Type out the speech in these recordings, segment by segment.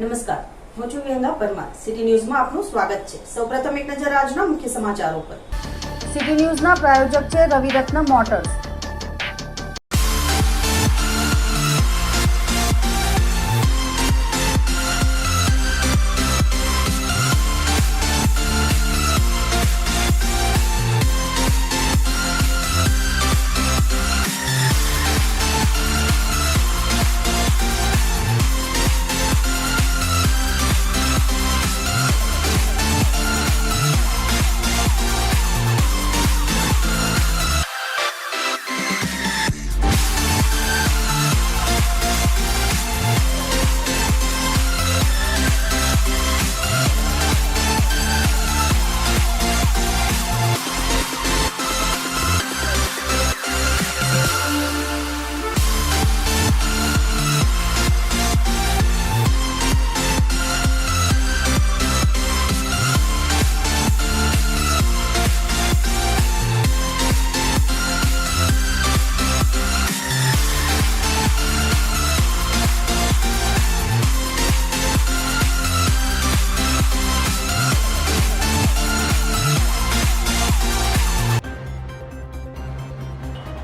નમસ્કાર. હું છું વિહંગા પરમાર. સિટી ન્યૂઝમાં આપનું સ્વાગત છે. સૌપ્રથમ એક નજર આજના મુખ્ય સમાચારો પર. સિટી ન્યૂઝના પ્રાયોજક છે રવિરત્ન મોટર્સ.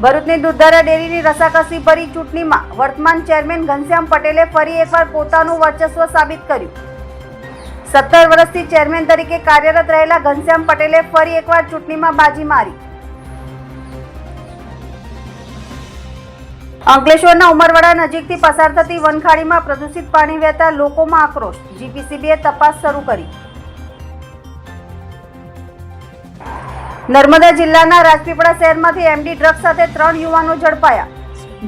ભરૂચની દૂધધારા ડેરીની રસાકસી ભરી ચૂંટણીમાં વર્તમાન ચેરમેન ઘનશ્યામ પટેલે ફરી એકવાર પોતાનું વર્ચસ્વ સાબિત કર્યું. સત્તર વર્ષથી ચેરમેન તરીકે કાર્યરત રહેલા ઘનશ્યામ પટેલે ફરી એકવાર ચૂંટણીમાં બાજી મારી. અંકલેશ્વરના ઉમરવાડા નજીકથી પસાર થતી વનખાડીમાં પ્રદૂષિત પાણી વહેતા લોકોમાં આક્રોશ. જીપીસીબીએ તપાસ શરૂ કરી. નર્મદા જિલ્લાના રાજપીપળા શહેરમાંથી એમડી ડ્રગ્સ સાથે ત્રણ યુવાનો ઝડપાયા.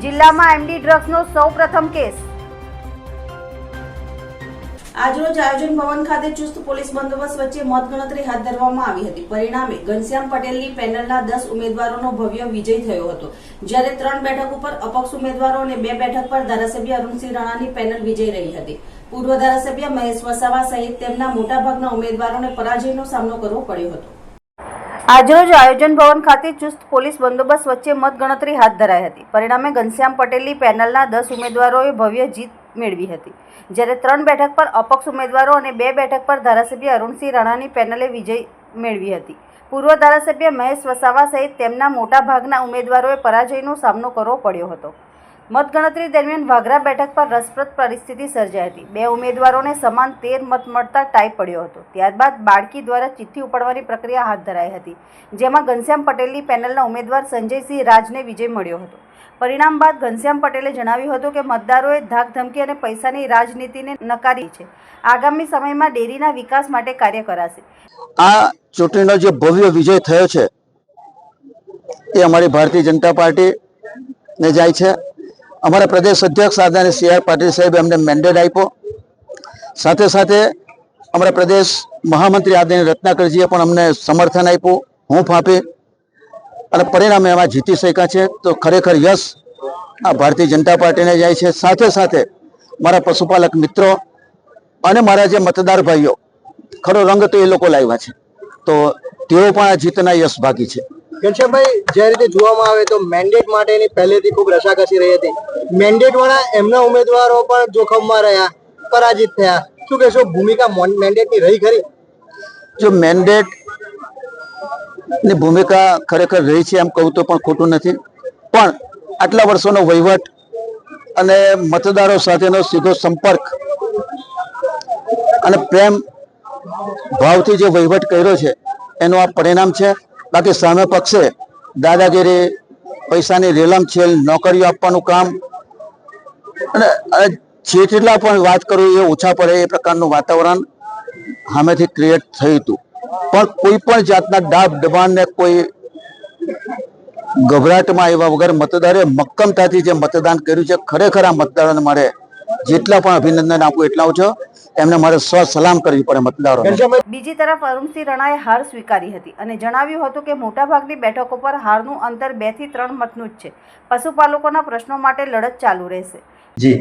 જિલ્લામાં એમડી ડ્રગ્સનો સૌ પ્રથમ કેસ. આજરોજ આયોજન ભવન ખાતે ચુસ્ત પોલીસ બંદોબસ્ત વચ્ચે મતગણતરી હાથ ધરવામાં આવી હતી. પરિણામે ઘનશ્યામ પટેલની પેનલના દસ ઉમેદવારોનો ભવ્ય વિજય થયો હતો. જ્યારે ત્રણ બેઠક ઉપર અપક્ષ ઉમેદવારો અને બે બેઠક પર ધારાસભ્ય અરુણસિંહ રાણાની પેનલ વિજય રહી હતી. પૂર્વ ધારાસભ્ય મહેશ વસાવા સહિત તેમના મોટાભાગના ઉમેદવારોને પરાજયનો સામનો કરવો પડ્યો હતો. આજરોજ આયોજન ભવન ખાતે ચુસ્ત પોલીસ બંદોબસ્ત વચ્ચે મતગણતરી હાથ ધરાઈ હતી. પરિણામે ઘનશ્યામ પટેલની પેનલના દસ ઉમેદવારોએ ભવ્ય જીત મેળવી હતી. જ્યારે ત્રણ બેઠક પર અપક્ષ ઉમેદવારો અને બે બેઠક પર ધારાસભ્ય અરુણસિંહ રાણાની પેનલે વિજય મેળવી હતી. પૂર્વ ધારાસભ્ય મહેશ વસાવા સહિત તેમના મોટાભાગના ઉમેદવારોએ પરાજયનો સામનો કરવો પડ્યો હતો. મતગણતરી દરમિયાન વાઘરા બેઠક પર રસપ્રદ પરિસ્થિતિ સર્જાઈ હતી. બે ઉમેદવારોને સમાન તેર મત મળતા ટાઈ પડ્યો હતો. ત્યારબાદ બાળકી દ્વારા ચિઠ્ઠી ઉપાડવાની પ્રક્રિયા હાથ ધરાઈ હતી, જેમાં ઘનશ્યામ પટેલની પેનલના ઉમેદવાર સંજયસિંહ રાજને વિજય મળ્યો હતો. પરિણામ બાદ ઘનશ્યામ પટેલે જણાવ્યું હતું કે મતદારોએ ધાકધમકી અને પૈસાની રાજનીતિને નકારી છે. આગામી સમયમાં ડેરીના વિકાસ માટે કાર્ય કરાશે. આ ચૂંટણીનો જે ભવ્ય વિજય થયો છે, એ અમારી ભારતીય જનતા પાર્ટી ને જાય છે. અમારા પ્રદેશ અધ્યક્ષ આદરણીય સી આર પાટીલ સાહેબે અમને મેન્ડેટ આપ્યો. સાથે સાથે અમારા પ્રદેશ મહામંત્રી આદરણીય રત્નાકરજીએ પણ અમને સમર્થન આપ્યું. હું ફાંપી અને પરિણામે એમાં જીતી શક્યા છે. તો ખરેખર યશ આ ભારતીય જનતા પાર્ટીને જાય છે. સાથે સાથે મારા પશુપાલક મિત્રો અને મારા જે મતદાર ભાઈઓ, ખરો રંગ તો એ લોકો લાવ્યા છે. તો તેઓ પણ આ જીતના યશ ભાગી છે. ઘનશ્યામભાઈ, જે રીતે જોવામાં આવે તો મેન્ડેટ માટેની પહેલેથી ખૂબ રસાકસી રહી હતી. મેન્ડેટ વાળા એમના ઉમેદવારો પણ જોખમમાં રહ્યા, પરાજિત થયા. શું કહેશો, ભૂમિકા મેન્ડેટની રહી ખરી? જો મેન્ડેટની ભૂમિકા ખરેખર રહી છે એમ કહું તો પણ ખોટું નથી. પણ આટલા વર્ષોનો વહીવટ અને મતદારો સાથેનો સીધો સંપર્ક અને પ્રેમ ભાવથી જે વહીવટ કર્યો છે, એનું આ પરિણામ છે. બાકી સામે પક્ષે દાદાગીરી, પૈસાની રેલમ છેલ નોકરીઓ આપવાનું કામ. અને જે જેટલા પણ વાત કરું એ ઓછા પડે એ પ્રકારનું વાતાવરણ સામેથી ક્રિએટ થયું હતું. પણ કોઈ પણ જાતના ડાબ દબાણને કોઈ ગભરાટમાં આવ્યા વગર મતદારે મક્કમતાથી જે મતદાન કર્યું છે, ખરેખર આ મતદારોને મારે જેટલા પણ અભિનંદન આપું એટલા ઓછો એમને મારે સ્વ સલામ કરવી પડે મતદારો બીજી તરફ અરુણસિંહ રણાએ હાર સ્વીકારી હતી અને જણાવ્યું હતું કે મોટાભાગની બેઠકો પર હારનું અંતર બેથી ત્રણ મતનું જ છે. પશુપાલકોના પ્રશ્નો માટે લડત ચાલુ રહેશે. જી.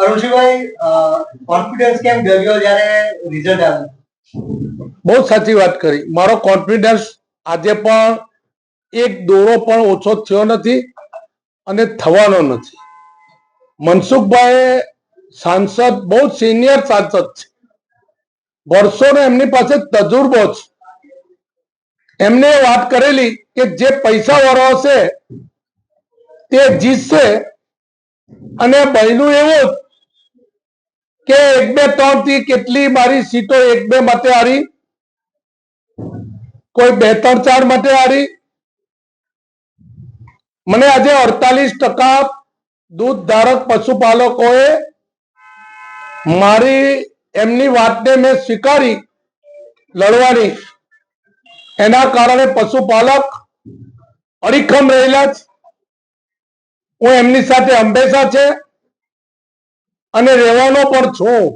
અરુણસિંહભાઈ કોન્ફિડન્સ કેમ ગયો જ્યારે રિઝલ્ટ આવ્યું? બહુ સાચી વાત કરી. મારો કોન્ફિડન્સ આજે પણ એક દોરો પણ ઓછો થયો નથી અને થવાનો નથી. મનસુખભાઈએ સાંસદ બહુ સિનિયર સાંસદ છે. વર્ષોનો એમની પાસે તજુર્બો છે. એમને વાત કરેલી કે જે પૈસા વાળો હશે તે જીતશે અને બહેનું એવું કે એક બે ત્રણથી કેટલી મારી સીટો એક બે માટે હારી, કોઈ બે ત્રણ ચાર માટે હારી. મને આજે અડતાલીસ ટકા દૂધ ધારક પશુપાલકોએ મારી એમની વાતને મેં સ્વીકારી લડવાની. એના કારણે પશુપાલક અડીખમ રહેલા છે હું એમની સાથે હંમેશા છે અને રહેવાનો પણ છું.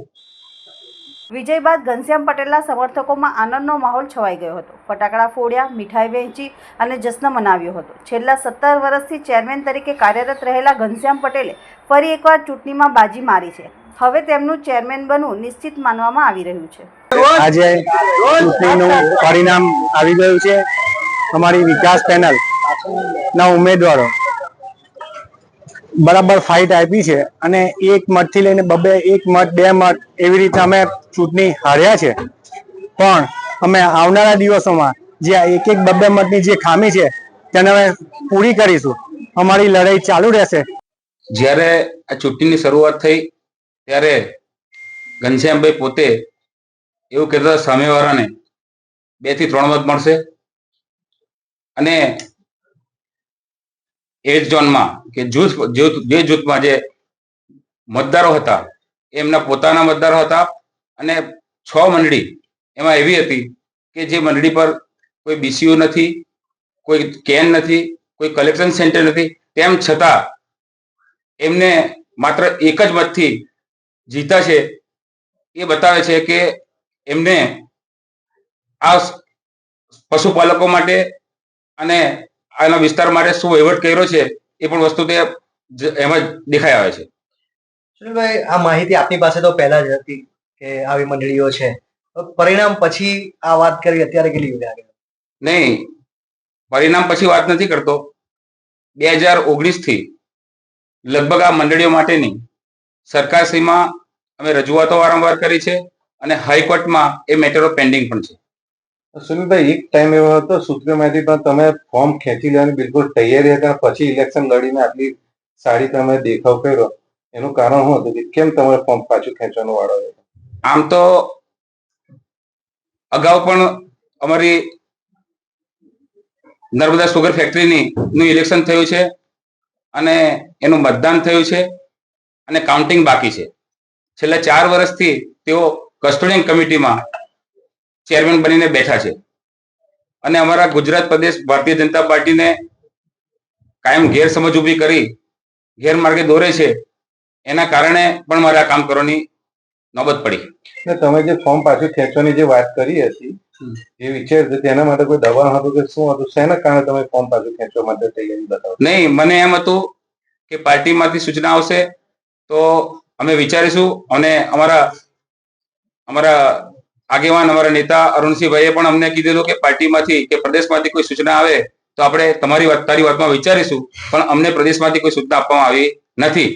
વિજય બાદ ઘનશ્યામ પટેલના સમર્થકોમાં આનંદનો માહોલ છવાઈ ગયો હતો. ફટાકડા ફોડ્યા, મીઠાઈ વહેંચી અને જશ્ન મનાવ્યો હતો. છેલ્લા સત્તર વર્ષથી ચેરમેન તરીકે કાર્યરત રહેલા ઘનશ્યામ પટેલે ફરી એકવાર ચૂંટણીમાં બાજી મારી છે. હવે તેમનું ચેરમેન બનવું નિશ્ચિત માનવામાં આવી રહ્યું છે. આજે ચૂંટણીનું પરિણામ આવી ગયું છે. અમારી વિકાસ પેનલ ના ઉમેદવારો બરાબર ફાઇટ આપી છે અને એક મતથી લઈને બબે એક મત બે મત એવી રીતે અમે ચૂંટણી હાર્યા છે. પણ અમે આવનારા દિવસોમાં જે આ એક એક બબે મતની જે ખામી છે તેને અમે પૂરી કરીશું. અમારી લડાઈ ચાલુ રહેશે. જ્યારે આ ચૂંટણીની શરૂઆત થઈ ત્યારે ઘનશ્યામભાઈ પોતે એવું કહેતા સામેવાળાને બેથી ત્રણ મત મળશે. અને એ જ ઝોનમાં કે જૂથ જે જૂથમાં જે મતદારો હતા, એમના પોતાના મતદારો હતા અને છ મંડળી એમાં એવી હતી કે જે મંડળી પર કોઈ બીસીઓ નથી, કોઈ કેન નથી, કોઈ કલેક્શન સેન્ટર નથી. તેમ છતાં એમને માત્ર એક જ મતથી જીતા છે એ બતાવે છે કે એમને આ પશુપાલકો માટે અને આના વિસ્તાર માટે શું વહીવટ કર્યો છે એ પણ વસ્તુ તે એમાં જ દેખાઈ આવે છે. સુનિલભાઈ આ માહિતી આપની પાસે તો પહેલા જ હતી કે આવી મંડળીઓ છે. પરિણામ પછી આ વાત કરી અત્યારે કેટલી લાગે? નહીં પરિણામ પછી વાત નથી કરતો. બે હજાર ઓગણીસથી લગભગ આ મંડળીઓ માટેની સરકારશ્રીમાં અમે રજૂઆતો વારંવાર કરી છે અને હાઈકોર્ટમાં એ મેટરો પેન્ડિંગ પણ છે. સુનિલભાઈ એક ટાઈમ એવો હતો સૂત્રમાંથી પણ તમે ફોર્મ ખેંચી લેવાની બિલકુલ તૈયારી હતા. પછી ઇલેક્શન લડીને આટલી સારી તમે દેખાવ કર્યો. એનું કારણ શું હતું? કે કેમ તમારે ફોર્મ પાછું ખેંચવાનો વાળો આમ તો અગાઉ પણ અમારી નર્મદા સુગર ફેક્ટરીની નું ઇલેક્શન થયું છે અને એનું મતદાન થયું છે અને કાઉન્ટિંગ બાકી છે. છેલ્લા ચાર વર્ષથી તેઓ કસ્ટોડિયન કમિટીમાં ચેરમેન બનીને બેઠા છે. અને અમારા ગુજરાત પ્રદેશ ભારતીય જનતા પાર્ટીને કાયમ ગેરસમજ ઊભી કરી ગેરમાર્ગે દોરે છે એના કારણે પણ મારે આ કામ કરવાની નોબત પડી. તમે જે ફોર્મ પાછું ખેંચવાની જે વાત કરી હતી એ વિચાર તેના માટે કોઈ દબાણ હતું કે શું હતું? શેના કારણે તમે ફોર્મ પાછું ખેંચવા માટે તૈયારી બતાવો? નહીં મને એમ હતું કે પાર્ટીમાંથી સૂચના આવશે તો અમે વિચારીશું અને અમારા અમારા આગેવાન અમારા નેતા અરુણસિંહભાઈએ પણ અમને કીધેલું કે પાર્ટીમાંથી કે પ્રદેશમાંથી કોઈ સૂચના આવે તો આપણે તમારી વાત તારી વાતમાં વિચારીશું પણ અમને પ્રદેશમાંથી કોઈ સૂચના આપવામાં આવી નથી.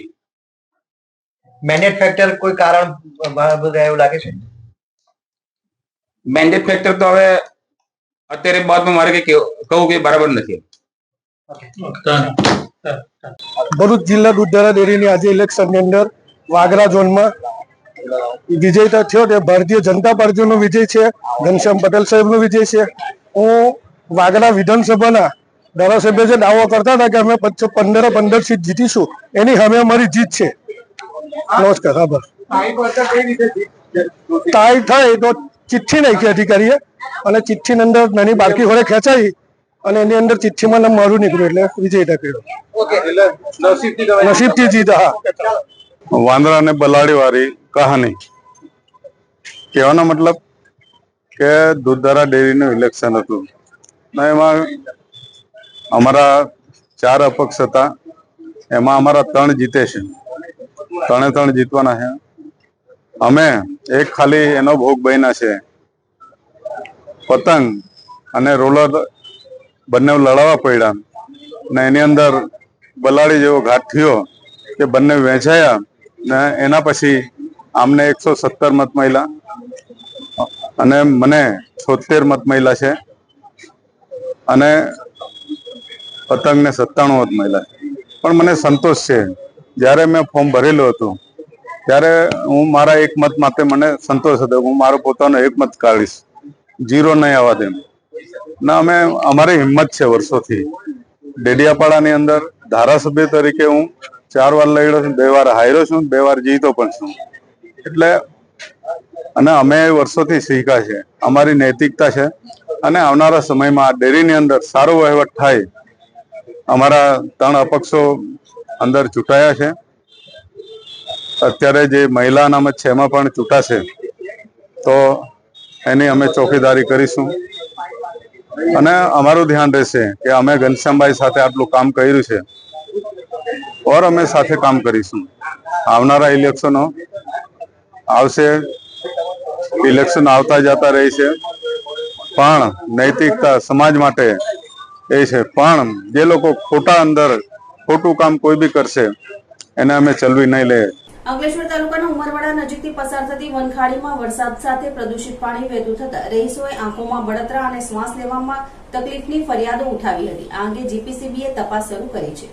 મેન્ડેટ ફેક્ટર કોઈ કારણ બધા એવું લાગે છે? મેન્ડેટ ફેક્ટર તો હવે અત્યારે બાદમાં મારે કઈ કહું કે બરાબર નથી. ભરૂચ જિલ્લા દૂધધારા ડેરીની આજે ઇલેક્શનની અંદર વાગરા ઝોનમાં. વિજય તો થયો તે ભારતીય જનતા પાર્ટીનો વિજય છે. ઘનશ્યામ પટેલ સાહેબનો વિજય છે. હું વાગરા વિધાનસભાના ધારાસભ્ય જે દાવો કરતા હતા કે અમે પચ્ચો પંદર પંદર સીટ જીતીશું. એની અમે અમારી જીત છે. નમસ્કાર આભાર ટાઈ થાય તો ચિઠ્ઠી નાખી અધિકારીએ અને ચિઠ્ઠીની અંદર નાની બારકી ઘોડે ખેંચાઈ અને એની અંદર ચિઠ્ઠીમાં મારું નીકળ્યું એટલે વિજય ટક્યો નસીબથી જીત હા. વાંદરા અને બલાડી વાળી કહાની. કહેવાનો મતલબ કે દૂધધારા ડેરીનું ઇલેક્શન હતું. ને એમાં અમારા ચાર અપક્ષ હતા. એમાં અમારા ત્રણ જીતે છે. ત્રણે ત્રણ જીતવાના છે. અમે એક ખાલી એનો ભોગ બન્યા છે. પતંગ અને રોલર બંને લડાવવા પડ્યા. ને એની અંદર બલાડી જેવો ઘાટ થયો કે બંને વેચાયા ને એના પછી આમને એકસો સત્તર મત મહિલા અને મને છોતેર મત મહિલા છે. અને પતંગને સત્તાણું મત મહિલા પણ મને સંતોષ છે. જ્યારે મેં ફોર્મ ભરેલું હતું, ત્યારે હું મારા એક મત માટે મને સંતોષ હતો. હું મારો પોતાનો એક મત કાઢીશ. જીરો નહીં આવવા દેમ ના અમે, અમારી હિંમત છે વર્ષોથી. ડેડિયાપાડાની અંદર ધારાસભ્ય તરીકે હું ચાર વાર લડ્યો છું, બે વાર હાર્યો છું, બે વાર જીતો પણ છું. એટલે અને અમે વર્ષોથી શીખ્યા છે. અમારી નૈતિકતા છે અને આવનારા સમયમાં આ ડેરીની અંદર સારો વહીવટ થાય, અમારા ત્રણ અપક્ષો અંદર ચૂંટાયા છે. અત્યારે જે મહિલા અનામત છે, એમાં પણ ચૂંટાશે. તો એની અમે ચોકીદારી કરીશું. અને અમારું ધ્યાન રહેશે કે અમે ઘનશ્યામભાઈ સાથે આટલું કામ કર્યું છે. ઓર અમે સાથે કામ કરીશું. આવનારા ઇલેક્શનો આવશે. ઇલેક્શન આવતા જતા રહે છે પણ નૈતિકતા સમાજ માટે એ છે. પણ જે લોકો ખોટા અંદર ખોટું કામ કોઈ બી કરશે, એને અમે ચલવી નહીં લે અંકલેશ્વર તાલુકાના ઉમરવાડા નજીકથી પસાર થતી વનખાડીમાં વરસાદ સાથે પ્રદૂષિત પાણી વહેતું થતા રહીશોએ આંખોમાં બળતરા અને શ્વાસ લેવામાં તકલીફની ફરિયાદો ઉઠાવી હતી. આ અંગે જીપીસીબીએ તપાસ શરૂ કરી છે.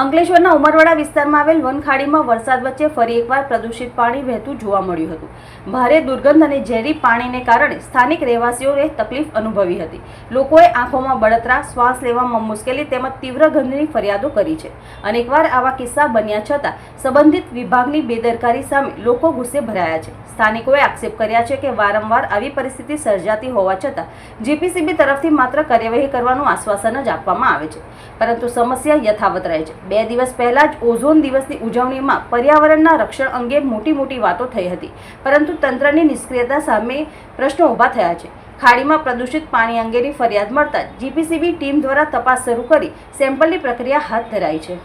અંકલેશ્વરના ઉમરવાડા વિસ્તારમાં આવેલ વનખાડીમાં વરસાદ વચ્ચે ફરી એકવાર પ્રદૂષિત પાણી વહેતું જોવા મળ્યું હતું. ભારે દુર્ગંધ અને ઝેરી પાણીને કારણે સ્થાનિક રહેવાસીઓએ તકલીફ અનુભવી હતી. લોકોએ આંખોમાં બળતરા, શ્વાસ લેવામાં મુશ્કેલી તેમજ તીવ્ર ગંધની ફરિયાદો કરી છે. અનેકવાર આવા કિસ્સા બન્યા છતાં સંબંધિત વિભાગની બેદરકારી સામે લોકો ગુસ્સે ભરાયા છે. સ્થાનિકોએ આક્ષેપ કર્યા છે કે વારંવાર આવી પરિસ્થિતિ સર્જાતી હોવા છતાં જીપીસીબી તરફથી માત્ર કાર્યવાહી કરવાનું આશ્વાસન જ આપવામાં આવે છે. પરંતુ સમસ્યા યથાવત રહે છે. બે દિવસ પહેલા જ ઓઝોન દિવસની ઉજવણીમાં પર્યાવરણના રક્ષણ અંગે મોટી મોટી વાતો થઈ હતી. પરંતુ તંત્રની નિષ્ક્રિયતા સામે પ્રશ્નો ઊભા થયા છે. ખાડીમાં પ્રદૂષિત પાણી અંગેની ફરિયાદ મળતા જીપીસીબી ટીમ દ્વારા તપાસ શરૂ કરી સેમ્પલની પ્રક્રિયા હાથ ધરાઈ છે.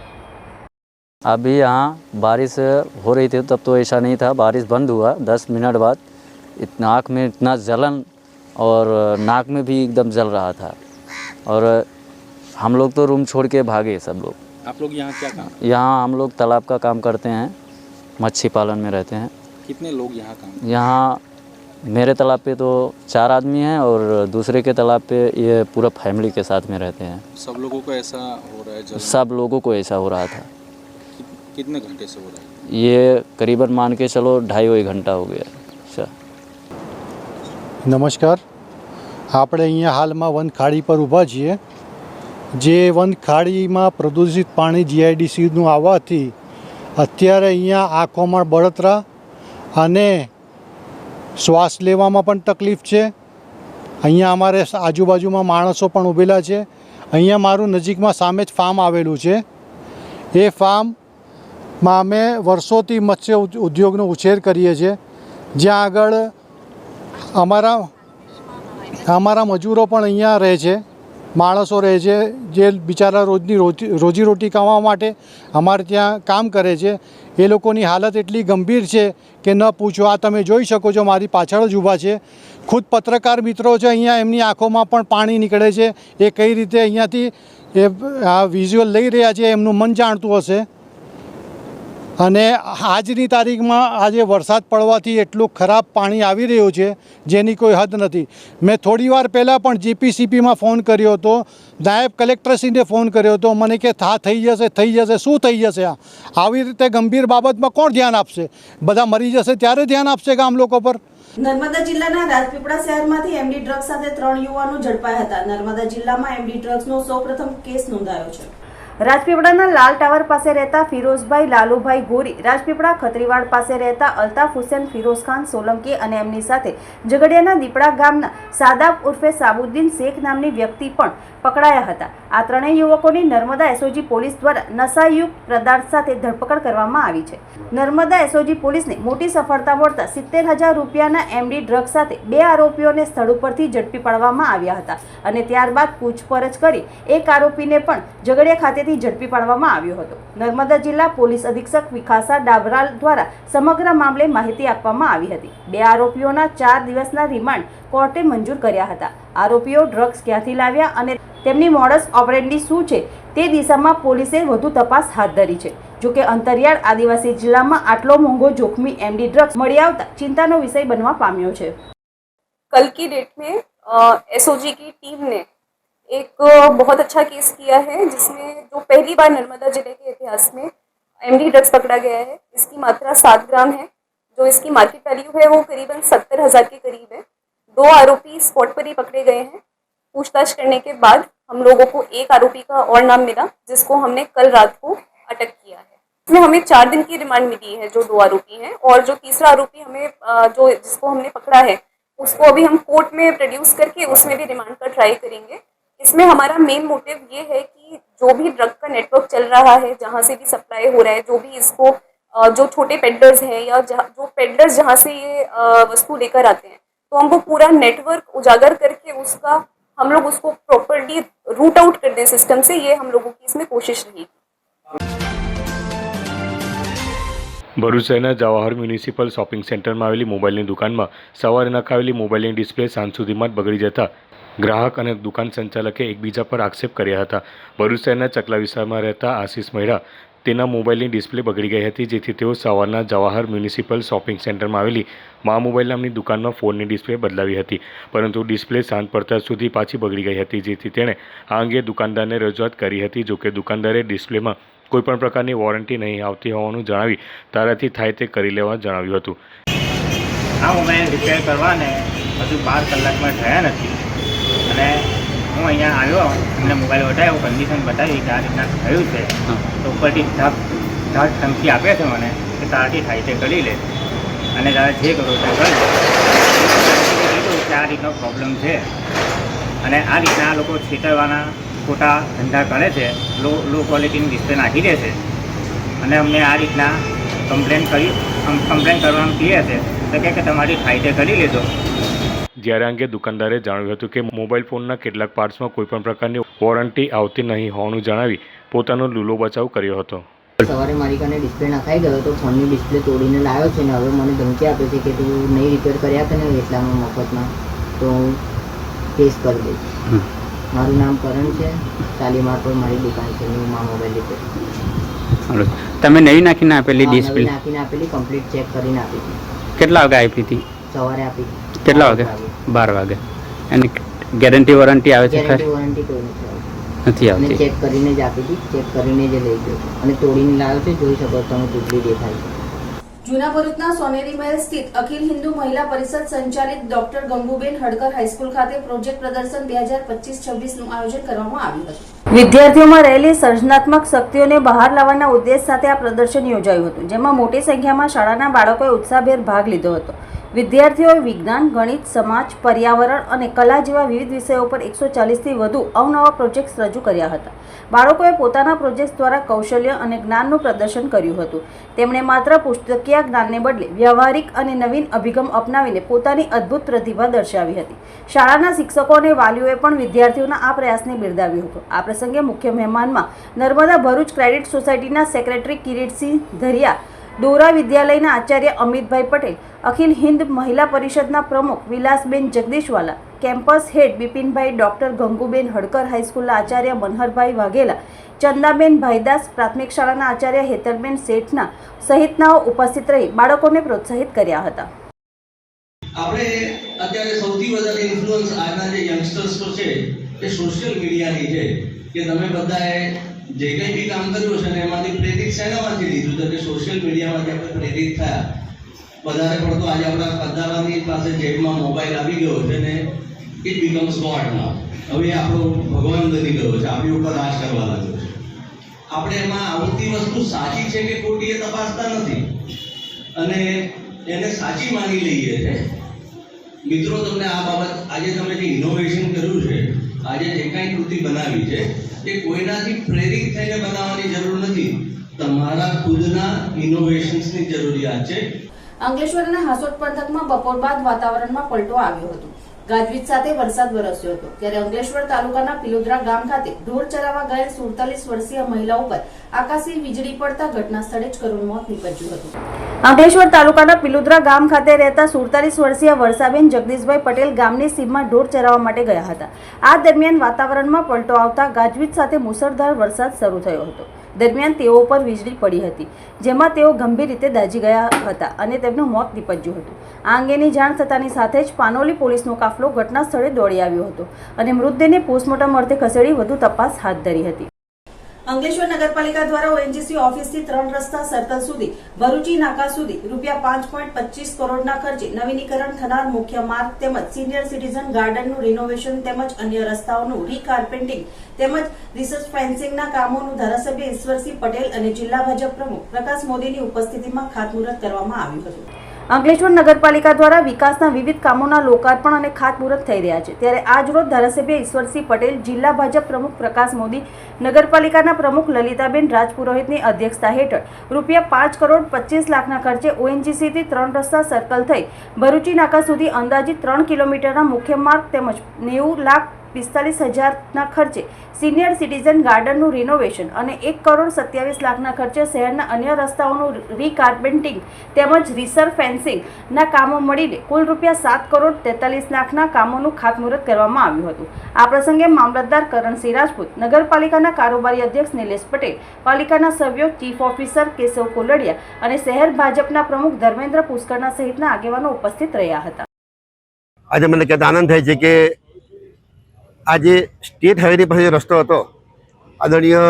अभी यहाँ बारिश हो रही थी तब तो ऐसा नहीं था। बारिश बंद हुआ दस मिनट बाद इतना आँख में इतना जलन और नाक में भी एकदम जल रहा था। और हम लोग तो रूम छोड़ के भागे सब लोग। आप लोग यहाँ क्या काम? यहाँ हम लोग तालाब का काम करते हैं मच्छी पालन में रहते हैं। कितने लोग यहाँ काम यहाँ मेरे तालाब पे तो चार आदमी हैं और दूसरे के तालाब पे ये पूरा फैमिली के साथ में रहते हैं। सब लोगों को ऐसा हो रहा है सब लोगों को ऐसा हो रहा था। कितने घंटे से हो रहा है ये करीबन मान के चलो ढाई वही घंटा हो गया अच्छा નમસ્કાર આપણે અહીંયા હાલમાં વનખાડી પર ઊભા છીએ જે વનખાડીમાં પ્રદૂષિત પાણી જીઆઈડીસીનું આવવાથી અત્યારે અહીંયા આંખોમાં બળતરા અને શ્વાસ લેવામાં પણ તકલીફ છે અહીંયા અમારે આજુબાજુમાં માણસો પણ ઊભેલા છે અહીંયા મારું નજીકમાં સામે જ ફાર્મ આવેલું છે એ ફાર્મમાં અમે વર્ષોથી મત્સ્ય ઉદ- ઉદ્યોગનો ઉછેર કરીએ છીએ. જ્યાં આગળ અમારા અમારા મજૂરો પણ અહીંયા રહે છે. માણસો રહે છે જે બિચારા રોજની રોજી રોજીરોટી કમાવા માટે અમારે ત્યાં કામ કરે છે. એ લોકોની હાલત એટલી ગંભીર છે કે ન પૂછો. આ તમે જોઈ શકો છો મારી પાછળ જ ઊભા છે. ખુદ પત્રકાર મિત્રો છે અહીંયા, એમની આંખોમાં પણ પાણી નીકળે છે. એ કઈ રીતે અહીંયાથી એ, આ વિઝ્યુઅલ લઈ રહ્યા છે, એમનું મન જાણતું હશે. અને આજની તારીખમાં આજે વરસાદ પડવાથી એટલું ખરાબ પાણી આવી રહ્યું છે, જેની કોઈ હદ નથી. મેં થોડી વાર પહેલાં પણ જીપીસીપીમાં ફોન કર્યો હતો, નાયબ કલેક્ટરશ્રીને ફોન કર્યો હતો, મને કે થા, થઈ જશે થઈ જશે, શું થઈ જશે આ? આવી રીતે ગંભીર બાબતમાં કોણ ધ્યાન આપશે? બધા મરી જશે ત્યારે ધ્યાન આપશે ગામ લોકો પર? નર્મદા જિલ્લાના રાજપીપળા શહેરમાંથી એમડી ડ્રગ્સ સાથે ત્રણ યુવાનો ઝડપાયા હતા. નર્મદા જિલ્લામાં એમડી ડ્રગ્સનો સૌપ્રથમ કેસ નોંધાયો છે. રાજપીપળાના લાલ ટાવર પાસે રહેતા ફિરોઝભાઈ લાલુભાઈ ગોરી રાજપીપળા ખત્રીવાડ પાસે રહેતા અલ્તાફ હુસેન, ફિરોઝ ખાન, સોલંકી અને એમની સાથે ઝઘડિયાના દીપડા ગામના સાદાબ ઉર્ફે સાબુદ્દીન શેખ નામની વ્યક્તિ પણ પકડાયા હતા. આ ત્રણેય યુવકોની નર્મદા એસઓજી પોલીસ દ્વારા નશાયુક્ત પદાર્થ સાથે ધરપકડ કરવામાં આવી છે. નર્મદા એસઓજી પોલીસને મોટી સફળતા મળતા સિત્તેર હજાર રૂપિયાના એમડી ડ્રગ સાથે બે આરોપીઓને સ્થળ ઉપરથી ઝડપી પાડવામાં આવ્યા હતા અને ત્યારબાદ પૂછપરછ કરી એક આરોપીને પણ ઝઘડિયા ખાતેથી પાસેથી ઝડપી પાડવામાં આવ્યો હતો. નર્મદા જિલ્લા પોલીસ અધિક્ષક વિકાસા ડાબરાલ દ્વારા સમગ્ર મામલે માહિતી આપવામાં આવી હતી. બે આરોપીઓના ચાર દિવસના રિમાન્ડ કોર્ટે મંજૂર કર્યા હતા. આરોપીઓ ડ્રગ્સ ક્યાંથી લાવ્યા અને તેમની મોડસ ઓપરેન્ડી શું છે તે દિશામાં પોલીસે વધુ તપાસ હાથ ધરી છે. જો કે અંતરિયાળ આદિવાસી જિલ્લામાં આટલો મોંઘો જોખમી એમડી ડ્રગ્સ મળી આવતા ચિંતાનો વિષય બનવા પામ્યો છે. કલ ડેટ મેં એસઓજી કી ટીમ ને एक बहुत अच्छा केस किया है, जिसमें जो पहली बार नर्मदा ज़िले के इतिहास में एमडी ड्रग्स पकड़ा गया है, इसकी मात्रा सात ग्राम है। जो इसकी मार्केट वैल्यू है, वो करीबन सत्तर हज़ार के करीब है। दो आरोपी स्पॉट पर ही पकड़े गए हैं। पूछताछ करने के बाद हम लोगों को एक आरोपी का और नाम मिला, जिसको हमने कल रात को अटक किया है। इसमें हमें चार दिन की रिमांड मिली है, जो दो आरोपी हैं, और जो तीसरा आरोपी हमें जो जिसको हमने पकड़ा है, उसको अभी हम कोर्ट में प्रोड्यूस करके उसमें भी रिमांड का ट्राई करेंगे। इसमें हमारा मेन मोटिव ये है कि जो भी ड्रग का नेटवर्क चल रहा है जहाँ से भी सप्लाई हो रहा है जो भी इसको अ, जो छोटे पेडलर्स हैं या जहाँ जो पेडलर्स जहाँ से ये अ, वस्तु लेकर आते हैं तो हमको पूरा नेटवर्क उजागर करके उसका हम लोग उसको प्रॉपरली रूट आउट कर दें सिस्टम से ये हम लोगों की इसमें कोशिश रहेगी ભરૂચ શહેરના જવાહર મ્યુનિસિપલ શોપિંગ સેન્ટરમાં આવેલી મોબાઈલની દુકાનમાં સવારે નખાવેલી મોબાઈલની ડિસ્પ્લે સાંજ સુધીમાં જ બગડી જતા ગ્રાહક અને દુકાન સંચાલકે એકબીજા પર આક્ષેપ કર્યા હતા. ભરૂચ શહેરના ચકલા વિસ્તારમાં રહેતા આશીષ મહેરા તેના મોબાઈલની ડિસ્પ્લે બગડી ગઈ હતી, જેથી તેઓ સવારના જવાહર મ્યુનિસિપલ શોપિંગ સેન્ટરમાં આવેલી મા મોબાઈલ નામની દુકાનમાં ફોનની ડિસ્પ્લે બદલાવી હતી. પરંતુ ડિસ્પ્લે સાંજ પડતા સુધી પાછી બગડી ગઈ હતી, જેથી તેણે આ અંગે દુકાનદારને રજૂઆત કરી હતી. જોકે દુકાનદારે ડિસ્પ્લેમાં કોઈપણ પ્રકારની વોરંટી નહીં આવતી હોવાનું જણાવી તારાથી થાય તે કરી લેવા જણાવ્યું હતું. આ મોબાઈલ રિપેર કરવાને હજુ બાર કલાકમાં થયા નથી. અને હું અહીંયા આવ્યો એમને મોબાઈલ વટાવ્યો કન્ડિશન બતાવી કે આ રીતના થયું છે. તો ઉપરથી ધાક ધાક ધમકી આપે છે મને કે તારાથી થાય તે કરી લે. અને તારે જે કરો તે કરજો કીધું કે આ રીતનો પ્રોબ્લેમ છે. અને આ રીતના આ લોકો છેતરવાના ખોટા ધંધા કરે છે. લો લો ક્વોલિટીની ડિસ્પ્લે નાખી દે છે. અને અમને આ રીતના કમ્પ્લેન કરી કમ્પ્લેન કરવાનું કહે છે. તો કે તમારી ફાયદે કરી લેજો. જ્યારે અંગે દુકાનદારે જણાવ્યું હતું કે મોબાઈલ ફોનના કેટલાક પાર્ટ્સમાં કોઈપણ પ્રકારની વોરંટી આવતી નહીં હોવાનું જણાવી પોતાનો લૂલો બચાવ કર્યો હતો. સવારે મારી કાને ડિસ્પ્લે નખાઈ ગયો તો ફોનની ડિસ્પ્લે તોડીને લાવ્યો છે ને હવે મને ધમકી આપે છે કે તું નહીં રિપેર કર્યા કે ને એટલામાં મફતમાં. તો હું કેસ કરી દઈશ મારું નામ કરણ છે શાલીમાર પર મારી દુકાન છે હું મા મોબાઈલ રિપેર તમે નવી નાખીને આપેલી ડિસ્પ્લે નાખીને આપેલી કમ્પ્લીટ ચેક કરીને આપી હતી. કેટલા વાગે આપી હતી? સવારે આપી. કેટલા વાગે? બાર વાગે. એની ગેરંટી વોરંટી આવે છે ખરી? વોરંટી કોઈ નથી આવતી. ચેક કરીને જ આપી હતી. ચેક કરીને જ લઈ ગયો અને તોડીને લાવ્યો છે. જોઈ શકો તમે ટૂટલી દેખાય છે. જૂના ભરૂચના સોનેરી મહેલ સ્થિત અખિલ હિન્દુ મહિલા પરિષદ સંચાલિત doctor Gangaben Hadkar high school ખાતે પ્રોજેક્ટ પ્રદર્શન બે હજાર પચીસ છવ્વીસનું આયોજન કરવામાં આવ્યું હતું. વિદ્યાર્થીઓમાં રહેલી સર્જનાત્મક શક્તિઓને બહાર લાવવાના ઉદ્દેશ સાથે આ પ્રદર્શન યોજાયું હતું જેમાં મોટી સંખ્યામાં શાળાના બાળકોએ ઉત્સાહભેર ભાગ લીધો હતો. વિદ્યાર્થીઓએ વિજ્ઞાન, ગણિત, સમાજ, પર્યાવરણ અને કલા જેવા વિવિધ વિષયો પર એકસો ચાલીસથી વધુ અવનવા પ્રોજેક્ટ્સ રજૂ કર્યા હતા. બાળકોએ પોતાના પ્રોજેક્ટ્સ દ્વારા કૌશલ્ય અને જ્ઞાનનું પ્રદર્શન કર્યું હતું. તેમણે માત્ર પુસ્તકીય જ્ઞાનને બદલે વ્યવહારિક અને નવીન અભિગમ અપનાવીને પોતાની અદ્ભુત પ્રતિભા દર્શાવી હતી. શાળાના શિક્ષકો અને વાલીઓએ પણ વિદ્યાર્થીઓના આ પ્રયાસને બિરદાવ્યો હતો. આ પ્રસંગે મુખ્ય મહેમાનમાં નર્મદા ભરૂચ ક્રેડિટ સોસાયટીના સેક્રેટરી કિરીટસિંહ ધરિયા ડોરા વિદ્યાલયના આચાર્ય અમિતભાઈ પટેલ, અખિલ હિન્દ મહિલા પરિષદના પ્રમુખ વિલાસબેન જગદીશવાલા, કેમ્પસ હેડ બિપિનભાઈ ડોક્ટર ગંગુબેન હડકર હાઈસ્કૂલના આચાર્ય મનહરભાઈ વાઘેલા, ચંદાબેન ભાઈદાસ પ્રાથમિક શાળાના આચાર્ય હેતલબેન શેઠના સહિતનાઓ ઉપસ્થિત રહી બાળકોને પ્રોત્સાહિત કર્યા હતા. આપણે અત્યારે સૌથી વધારે ઇન્ફ્લુઅન્સ આજના જે યંગસ્ટર્સ છે, એ સોશિયલ મીડિયાની છે, કે તમે બધાએ જે કંઈ બી કામ કર્યું છે ને એમાંથી પ્રેરિત શેનામાંથી લીધું? છે કે સોશિયલ મીડિયામાંથી આપણે પ્રેરિત થયા. વધારે પડતો આજે આપણા પધારાની પાસે જેબમાં મોબાઈલ આવી ગયો છે ને ઇટ બીકમ્સ ગોડ ના હવે આપણો ભગવાન બની ગયો છે, આપણી ઉપર રાજ કરવા લાગ્યો છે. આપણે એમાં આવતી વસ્તુ સાચી છે કે ખોટી એ તપાસતા નથી. અને એને સાચી માની લઈએ છે. મિત્રો, તમને આ બાબત આજે તમે જે ઇનોવેશન કર્યું છે, આજે જે કાંઈ કૃતિ બનાવી છે એ કોઈનાથી પ્રેરિત થઈને બનાવવાની જરૂર નથી. તમારા ખુદના ઇનોવેશન્સની જરૂરિયાત છે. અંકલેશ્વરના હાસોટ પંથકમાં બપોર બાદ વાતાવરણમાં પલટો આવ્યો હતો. ગાજવીજ સાથે વરસાદ વરસ્યો હતો. ત્યારે અંકલેશ્વર તાલુકાના પિલોદરા ગામ ખાતે ઢોર ચરાવવા ગયેલ સુડતાલીસ વર્ષીય મહિલા ઉપર આકાશી વીજળી પડતા ઘટના સ્થળે જ કરુણ મોત નીપજ્યું હતું. અંકલેશ્વર તાલુકાના પિલોદરા ગામ ખાતે રહેતા સુડતાલીસ વર્ષીય વર્ષાબેન જગદીશભાઈ પટેલ ગામની સીમમાં ઢોર ચરાવવા માટે ગયા હતા. આ દરમિયાન વાતાવરણમાં પલટો આવતા ગાજવીજ સાથે મુસળધાર વરસાદ શરૂ થયો હતો. દરમિયાન તેઓ પર વીજળી પડી હતી, જેમાં તેઓ ગંભીર રીતે દાઝી ગયા હતા અને તેમનું મોત નીપજ્યું હતું. આ અંગેની જાણ થતાની સાથે જ પાનોલી પોલીસનો કાફલો ઘટના સ્થળે દોડી આવ્યો હતો અને મૃતદેહને પોસ્ટમોર્ટમ અર્થે ખસેડી વધુ તપાસ હાથ ધરી હતી. અંકલેશ્વર નગરપાલિકા દ્વારા ઓએનજીસી ઓફિસથી ત્રણ રસ્તા સર્કલ સુધી, ભરૂચી નાકા સુધી રૂપિયા પાંચ પોઈન્ટ પચીસ કરોડના ખર્ચે નવીનીકરણ થનાર મુખ્ય માર્ગ તેમજ સિનિયર સિટીઝન ગાર્ડનનું રિનોવેશન તેમજ અન્ય રસ્તાઓનું રીકાર્પેન્ટિંગ તેમજ રિસર્ચ ફેન્સિંગના કામોનું ધારાસભ્ય ઈશ્વરસિંહ પટેલ અને જિલ્લા ભાજપ પ્રમુખ પ્રકાશ મોદીની ઉપસ્થિતિમાં ખાતમુહૂર્ત કરવામાં આવ્યું હતું. અંકલેશ્વર નગરપાલિકા દ્વારા વિકાસના વિવિધ કામોના લોકાર્પણ અને ખાતમુહૂર્ત થઈ રહ્યા છે. ત્યારે આજ રોજ ધારાસભ્ય ઈશ્વરસિંહ પટેલ, જિલ્લા ભાજપ પ્રમુખ પ્રકાશ મોદી, નગરપાલિકાના પ્રમુખ લલિતાબેન રાજપુરોહિતની અધ્યક્ષતા હેઠળ રૂપિયા પાંચ કરોડ પચીસ લાખના ખર્ચે ઓએનજીસીથી ત્રણ રસ્તા સર્કલ થઈ ભરૂચી, નાકા સુધી અંદાજિત ત્રણ કિલોમીટરના મુખ્ય માર્ગ તેમજ નેવું લાખ પિસ્તાલીસ હજારના ખર્ચે સિનિયર સિટીઝન ગાર્ડનનું રિનોવેશન અને એક કરોડ સત્યાવીસ લાખના ખર્ચે શહેરના અન્ય રસ્તાઓનું રીકાર્પેન્ટિંગ તેમજ રિસર ફેન્સિંગના કામો મળીને કુલ રૂપિયા સાત કરોડ તેતાલીસ લાખના કામોનું ખાતમુહૂર્ત કરવામાં આવ્યું હતું. આ પ્રસંગે મામલતદાર કરણસિંહ રાજપૂત, નગરપાલિકાના કારોબારી અધ્યક્ષ નિલેશ પટેલ, પાલિકાના સભ્યો, ચીફ ઓફિસર કેશવ કોલડિયા અને શહેર ભાજપના પ્રમુખ ધર્મેન્દ્ર પુષ્કરના સહિતના આગેવાનો ઉપસ્થિત રહ્યા હતા. આજે મને કહેતા આનંદ થાય છે કે આજે સ્ટેટ હાઈવેની પાસે જે રસ્તો હતો, આદરણીય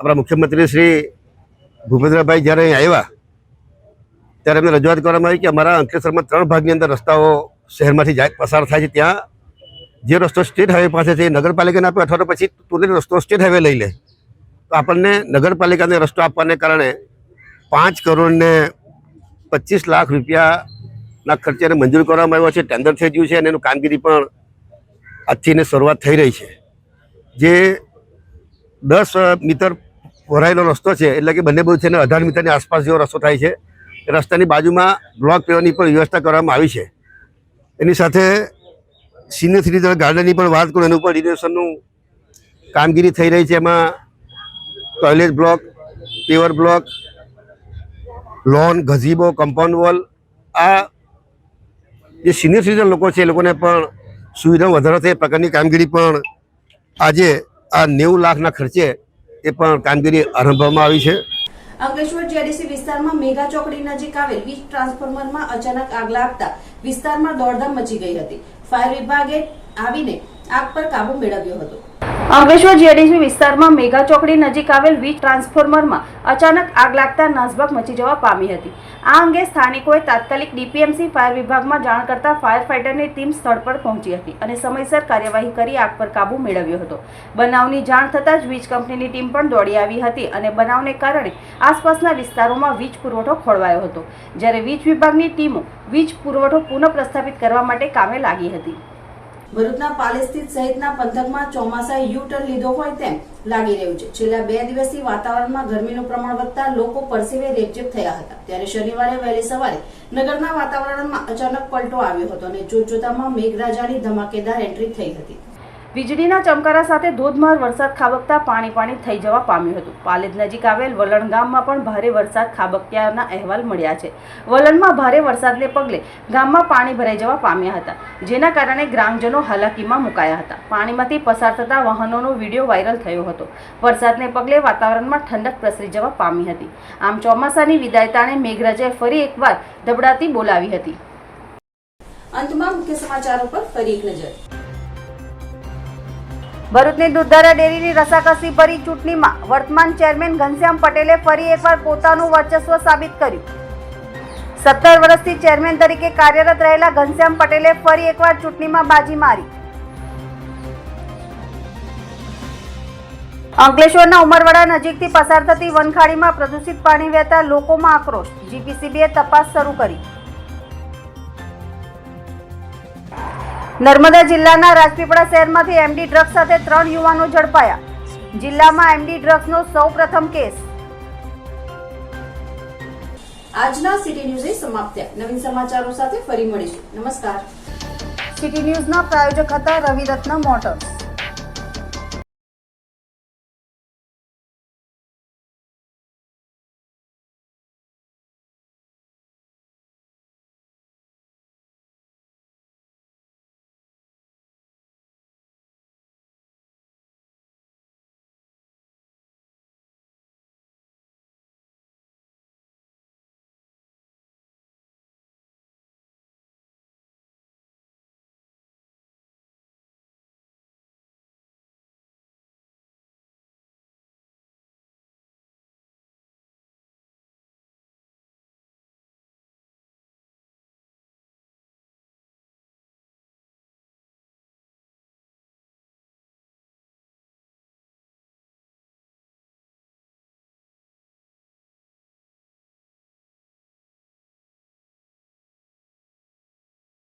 આપણા મુખ્યમંત્રી શ્રી ભૂપેન્દ્રભાઈ જ્યારે અહીં આવ્યા, ત્યારે એમને રજૂઆત કરવામાં આવી કે અમારા અંકલેશ્વરમાં ત્રણ ભાગની અંદર રસ્તાઓ શહેરમાંથી જાય, પસાર થાય છે. ત્યાં જે રસ્તો સ્ટેટ હાઈવે પાસે છે, એ નગરપાલિકાને આપે અથવા તો પછી તુરંત રસ્તો સ્ટેટ હાઈવે લઈ લે. તો આપણને નગરપાલિકાને રસ્તો આપવાને કારણે પાંચ કરોડને પચીસ લાખ રૂપિયાના ખર્ચે એને મંજૂર કરવામાં આવ્યો છે, ટેન્ડર થઈ ગયું છે અને એનું કામગીરી પણ આજથી એને શરૂઆત થઈ રહી છે. જે દસ મીટર ભરાયેલો રસ્તો છે, એટલે કે બંને બાજુ છે ને અઢાર મીટરની આસપાસ જેવો રસ્તો થાય છે રસ્તાની બાજુમાં બ્લોક પેવરની પણ વ્યવસ્થા કરવામાં આવી છે. એની સાથે સિનિયર સિટીઝન ગાર્ડનની પણ વાત કરું, એનું પણ રિનોવેશનનું કામગીરી થઈ રહી છે એમાં. Toilet block, paver block, lawn gazebo compound wall, આ જે સિનિયર સિટીઝન લોકો છે, એ લોકોને પણ સુવિધા વધારો થાય એ પ્રકારની કામગીરી પણ આજે આ નેવું લાખના ખર્ચે એ પણ કામગીરી આરંભવામાં આવી છે. અંકલેશ્વર જેડીસી વિસ્તારમાં મેગા ચોકડી નજીક આવેલ વીજ ટ્રાન્સફોર્મરમાં અચાનક આગ લાગતા વિસ્તારમાં દોડધામ મચી ગઈ હતી. ફાયર વિભાગે આવીને આગ પર કાબુ મેળવ્યો હતો. અંકલેશ્વર જેડીસી વિસ્તારમાં મેગા ચોકડી નજીક આવેલ વીજ ટ્રાન્સફોર્મરમાં અચાનક આગ લાગતા નાસભાગ મચી જવા પામી હતી. આ અંગે સ્થાનિકોએ તાત્કાલિક ડીપીએમસી, ફાયર વિભાગમાં જાણ કરતા ફાયર ફાઇટરની ટીમ સ્થળ પર પહોંચી હતી અને સમયસર કાર્યવાહી કરી આગ પર કાબુ મેળવ્યો હતો. બનાવની જાણ થતાં જ વીજ કંપનીની ટીમ પણ દોડી આવી હતી અને બનાવને કારણે આસપાસના વિસ્તારોમાં વીજ પુરવઠો ખોળવાયો હતો. જ્યારે વીજ વિભાગની ટીમો વીજ પુરવઠો પુનઃ પ્રસ્થાપિત કરવા માટે કામે લાગી હતી. ભરૂચના પાલેસ્થિત સહિતના પંથકમાં ચોમાસાએ યુ ટર્ન લીધો હોય તેમ લાગી રહ્યું છે. છેલ્લા બે દિવસથી વાતાવરણમાં ગરમીનું પ્રમાણ વધતા લોકો પરસેવે રેપઝેપ થયા હતા. ત્યારે શનિવારે વહેલી સવારે નગરના વાતાવરણમાં અચાનક પલટો આવ્યો હતો અને જોતજોતામાં મેઘરાજાની ધમાકેદાર એન્ટ્રી થઈ હતી. વીજળીના ચમકારા સાથે ધોધમાર વરસાદ ખાબકતા પાણી પાણી થઈ જવા પામ્યું હતું. પાલેજ નજીક આવેલ વલણ ગામમાં પણ ભારે વરસાદ ખાબક્યાના અહેવાલ મળ્યા છે. વલણમાં ભારે વરસાદને પગલે ગામમાં પાણી ભરાઈ જવા પામ્યા હતા, જેના કારણે ગ્રામજનો હાલાકીમાં મુકાયા હતા. પાણીમાંથી પસાર થતા વાહનોનો વીડિયો વાયરલ થયો હતો. વરસાદને પગલે વાતાવરણમાં ઠંડક પ્રસરી જવા પામી હતી. આમ ચોમાસાની વિદાયતાને મેઘરાજાએ ફરી એકવાર ધબડાતી બોલાવી હતી. અંતમાં મુખ્ય સમાચારો પર ફરી એક નજર. ભરૂચની દૂધધારા ડેરીની રસાકસી ભરી ચૂંટણીમાં વર્તમાન ચેરમેન ઘનશ્યામ પટેલે ફરી એકવાર પોતાનું વર્ચસ્વ સાબિત કર્યું. સત્તર વર્ષથી ચેરમેન તરીકે કાર્યરત રહેલા ઘનશ્યામ પટેલે ફરી એકવાર ચૂંટણીમાં બાજી મારી. અંકલેશ્વરના ઉમરવાડા નજીકથી પસાર થતી વનખાડીમાં પ્રદૂષિત પાણી વહેતા લોકોમાં આક્રોશ. જીપીસીબીએ તપાસ શરૂ કરી. નર્મદા જિલ્લાના રાજપીપળા શહેરમાંથી એમડી ડ્રગ્સ સાથે ત્રણ યુવાનો ઝડપાયા. જિલ્લામાં એમડી ડ્રગ્સનો સૌપ્રથમ કેસ. આજના સિટી ન્યૂઝે સમાપ્ત. નવીન સમાચારો સાથે ફરી મળીશું. નમસ્કાર. સિટી ન્યૂઝના પ્રાયોજક હતા રવિરત્ન મોટર્સ.